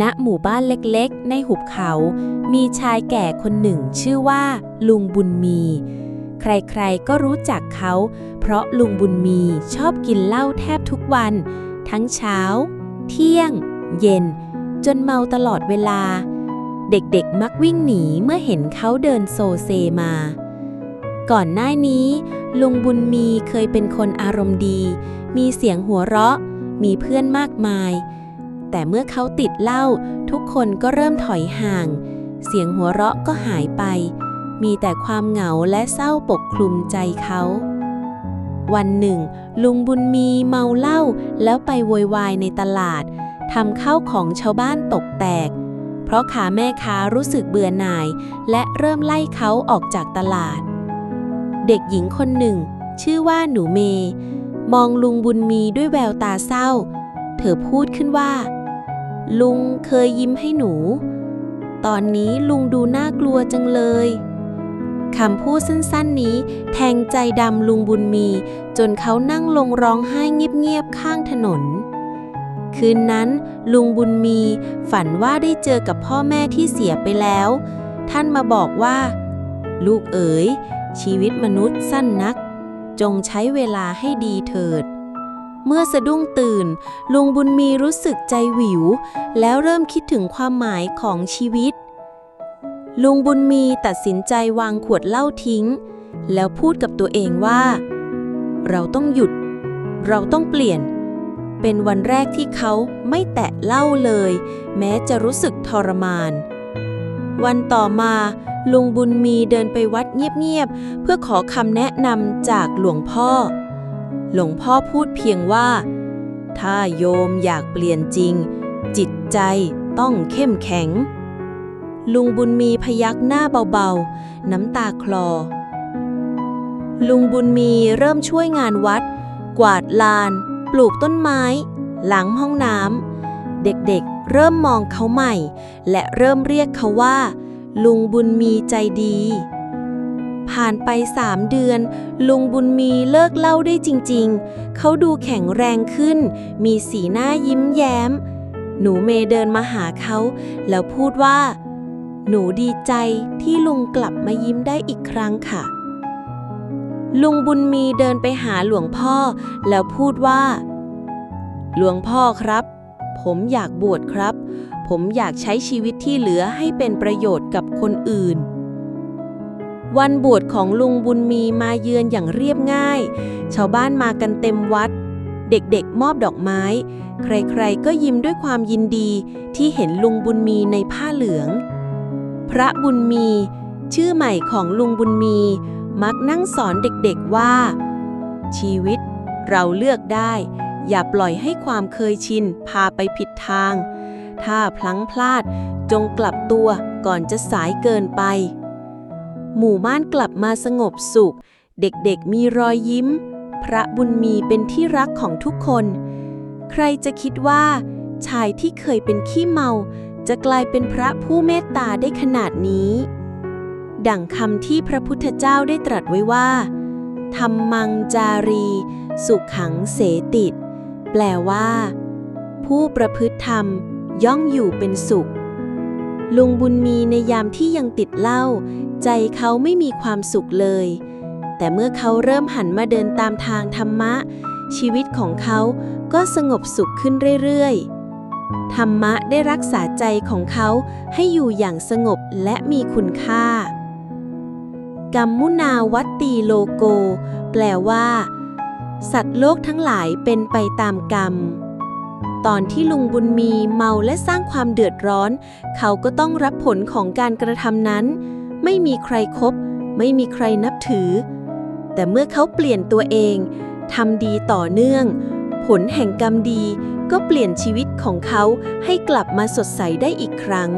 ณหมู่บ้านเล็กๆ ในหุบเขา มีชายแก่คนหนึ่งชื่อว่า ลุงบุญมี ใครๆ ก็รู้จักเขา เพราะลุงบุญมีชอบกินเหล้าแทบทุกวัน ทั้งเช้า เที่ยง เย็น จนเมาตลอดเวลา เด็กๆ มักวิ่งหนีเมื่อเห็นเขาเดินโซเซมา ก่อนหน้านี้ ลุงบุญมีเคยเป็นคนอารมณ์ดี มีเสียงหัวเราะ มีเพื่อนมากมาย แต่เมื่อเขาติดเหล้าทุกคนก็เริ่มถอยห่าง เสียงหัวเราะก็หายไป มีแต่ความเหงาและเศร้าปกคลุมใจเขา วันหนึ่ง ลุงบุญมีเมาเหล้าแล้วไปโวยวายในตลาดทำข้าวของชาวบ้านตกแตก เพราะขาแม่ค้ารู้สึกเบื่อหน่าย และเริ่มไล่เขาออกจากตลาด เด็กหญิงคนหนึ่ง ชื่อว่าหนูเม มองลุงบุญมีด้วยแววตาเศร้า เธอพูดขึ้นว่า ลุงเคยยิ้มให้หนู ตอนนี้ลุงดูน่ากลัวจังเลยคำพูดสั้นๆนี้แทงใจดำลุงบุญมี จนเขานั่งลงร้องไห้เงียบๆข้างถนน คืนนั้นลุงบุญมีฝันว่าได้เจอกับพ่อแม่ที่เสียไปแล้ว ท่านมาบอกว่า ลูกเอ๋ยชีวิตมนุษย์สั้นนัก จงใช้เวลาให้ดีเถิด เมื่อสะดุ้งตื่น ลุงบุญมีรู้สึกใจหวิว แล้วเริ่มคิดถึงความหมายของชีวิต ลุงบุญมีตัดสินใจวางขวดเหล้าทิ้ง แล้วพูดกับตัวเองว่า เราต้องหยุด เราต้องเปลี่ยน เป็นวันแรกที่เขาไม่แตะเหล้าเลย แม้จะรู้สึกทรมาน วันต่อมาลุงบุญมีเดินไปวัดเงียบๆเพื่อขอคำแนะนำจากหลวงพ่อ หลวงพ่อพูดเพียงว่า ถ้าโยมอยากเปลี่ยนจริง จิตใจต้องเข้มแข็ง ลุงบุญมีพยักหน้าเบาๆ น้ำตาคลอ ลุงบุญมีเริ่มช่วยงานวัด กวาดลาน ปลูกต้นไม้ หลังห้องน้ำเด็กๆเริ่มมองเขาใหม่ และเริ่มเรียกเขาว่า ลุงบุญมีใจดี ผ่านไปสามเดือน ลุงบุญมีเลิกเล่าได้จริงๆ เขาดูแข็งแรงขึ้น มีสีหน้ายิ้มแย้ม หนูเมเดินมาหาเขา แล้วพูดว่า หนูดีใจที่ลุงกลับมายิ้มได้อีกครั้งค่ะ ลุงบุญมีเดินไปหาหลวงพ่อ แล้วพูดว่า หลวงพ่อครับ ผมอยากบวชครับ ผมอยากใช้ชีวิตที่เหลือให้เป็นประโยชน์กับคนอื่น วันบวชของลุงบุญมีมาเยือนอย่างเรียบง่าย ชาวบ้านมากันเต็มวัด เด็กๆมอบดอกไม้ ใครๆก็ยิ้มด้วยความยินดีที่เห็นลุงบุญมีในผ้าเหลือง พระบุญมี ชื่อใหม่ของลุงบุญมี มักนั่งสอนเด็กๆว่า ชีวิตเราเลือกได้ อย่าปล่อยให้ความเคยชินพาไปผิดทาง ถ้าพลั้งพลาดจงกลับตัวก่อนจะสายเกินไป หมู่บ้านกลับมาสงบสุข เด็กๆมีรอยยิ้ม พระบุญมีเป็นที่รักของทุกคน ใครจะคิดว่า ชายที่เคยเป็นขี้เมา จะกลายเป็นพระผู้เมตตาได้ขนาดนี้ ดั่งคำที่พระพุทธเจ้าได้ตรัสไว้ว่าธรรมังจารี สุขขังเสติดแปลว่า ผู้ประพฤติธรรมย่อมอยู่เป็นสุข ลุงบุญมีในยามที่ยังติดเหล้าใจเขาไม่มีความสุขเลย แต่เมื่อเขาเริ่มหันมาเดินตามทางธรรมะ ชีวิตของเขาก็สงบสุขขึ้นเรื่อยๆ ธรรมะได้รักษาใจของเขาให้อยู่อย่างสงบและมีคุณค่า กัมมุนาวัตตีโลโก แปลว่า สัตว์โลกทั้งหลายเป็นไปตามกรรม ตอนที่ลุงบุญมีเมาและสร้างความเดือดร้อน เขาก็ต้องรับผลของการกระทำนั้น ไม่มีใครครบไม่มีใครนับถือ แต่เมื่อเขาเปลี่ยนตัวเองทำดีต่อเนื่อง ผลแห่งกรรมดีก็เปลี่ยนชีวิตของเขาให้กลับมาสดใสได้อีกครั้ง